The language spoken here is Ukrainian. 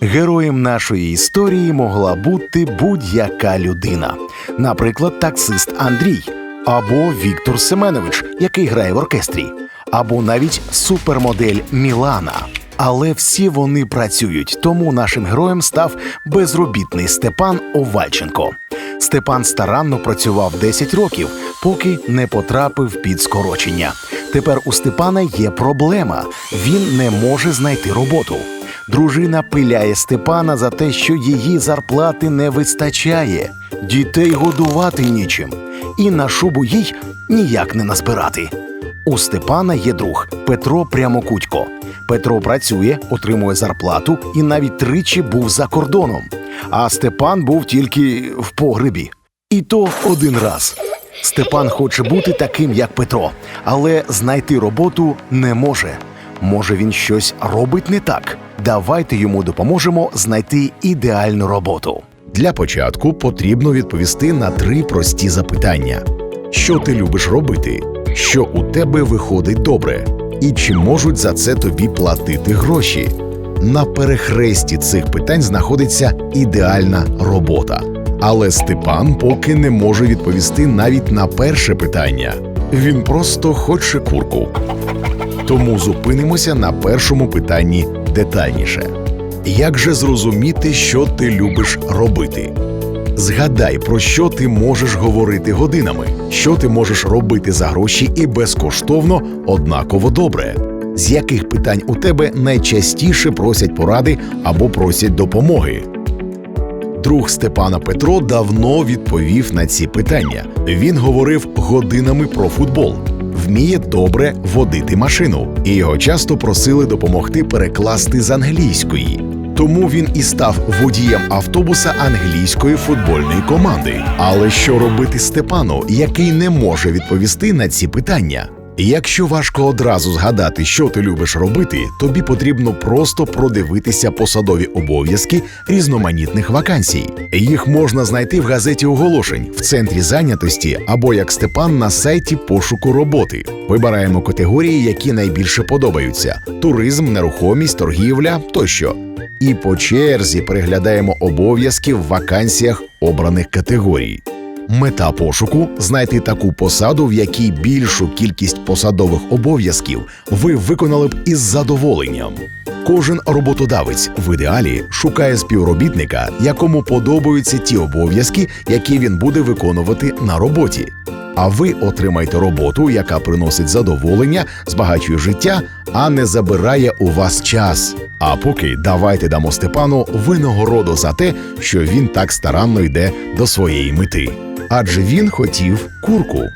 Героєм нашої історії могла бути будь-яка людина, наприклад, таксист Андрій або Віктор Семенович, який грає в оркестрі, або навіть супермодель Мілана. Але всі вони працюють, тому нашим героєм став безробітний Степан Овальченко. Степан старанно працював 10 років, поки не потрапив під скорочення. Тепер у Степана є проблема: він не може знайти роботу. Дружина пиляє Степана за те, що її зарплати не вистачає, дітей годувати нічим, і на шубу їй ніяк не назбирати. У Степана є друг Петро Прямокутько. Петро працює, отримує зарплату і навіть тричі був за кордоном. А Степан був тільки в погребі. І то один раз. Степан хоче бути таким, як Петро, але знайти роботу не може. Може, він щось робить не так. Давайте йому допоможемо знайти ідеальну роботу. Для початку потрібно відповісти на три прості запитання: що ти любиш робити, що у тебе виходить добре, і чи можуть за це тобі платити гроші. На перехресті цих питань знаходиться ідеальна робота. Але Степан поки не може відповісти навіть на перше питання. Він просто хоче курку. Тому зупинимося на першому питанні детальніше. Як же зрозуміти, що ти любиш робити? Згадай, про що ти можеш говорити годинами, що ти можеш робити за гроші і безкоштовно однаково добре. З яких питань у тебе найчастіше просять поради або просять допомоги? Друг Степана Петро давно відповів на ці питання. Він говорив годинами про футбол, вміє добре водити машину, і його часто просили допомогти перекласти з англійської. Тому він і став водієм автобуса англійської футбольної команди. Але що робити Степану, який не може відповісти на ці питання? Якщо важко одразу згадати, що ти любиш робити, тобі потрібно просто продивитися посадові обов'язки різноманітних вакансій. Їх можна знайти в газеті оголошень в центрі зайнятості або як Степан на сайті пошуку роботи. Вибираємо категорії, які найбільше подобаються: туризм, нерухомість, торгівля тощо. І по черзі переглядаємо обов'язки в вакансіях обраних категорій. Мета пошуку знайти таку посаду, в якій більшу кількість посадових обов'язків ви виконали б із задоволенням. Кожен роботодавець в ідеалі шукає співробітника, якому подобаються ті обов'язки, які він буде виконувати на роботі. А ви отримаєте роботу, яка приносить задоволення, збагачує життя, а не забирає у вас час. А поки давайте дамо Степану винагороду за те, що він так старанно йде до своєї мети. Адже він хотів курку.